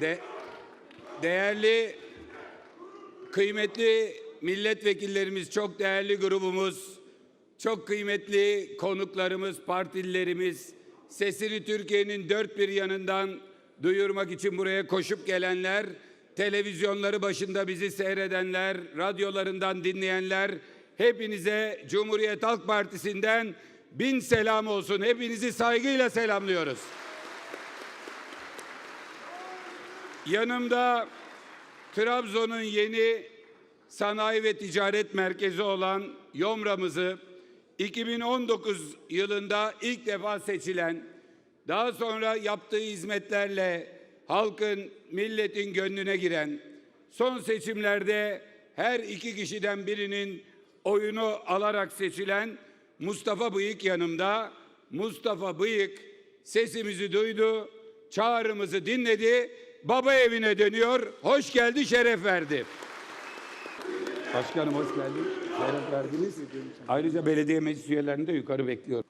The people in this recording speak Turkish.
De, değerli, kıymetli milletvekillerimiz, çok değerli grubumuz, çok kıymetli konuklarımız, partililerimiz, sesini Türkiye'nin dört bir yanından duyurmak için buraya koşup gelenler, televizyonları başında bizi seyredenler, radyolarından dinleyenler, hepinize Cumhuriyet Halk Partisi'nden bin selam olsun. Hepinizi saygıyla selamlıyoruz. Yanımda Trabzon'un yeni sanayi ve ticaret merkezi olan Yomra'mızı 2019 yılında ilk defa seçilen, daha sonra yaptığı hizmetlerle halkın, milletin gönlüne giren, son seçimlerde her iki kişiden birinin oyunu alarak seçilen Mustafa Bıyık yanımda. Mustafa Bıyık sesimizi duydu, çağrımızı dinledi, baba evine dönüyor. Hoş geldi, şeref verdi. Başkanım hoş geldin. Şeref verdiniz. Ayrıca belediye meclis üyelerini de yukarı bekliyorum.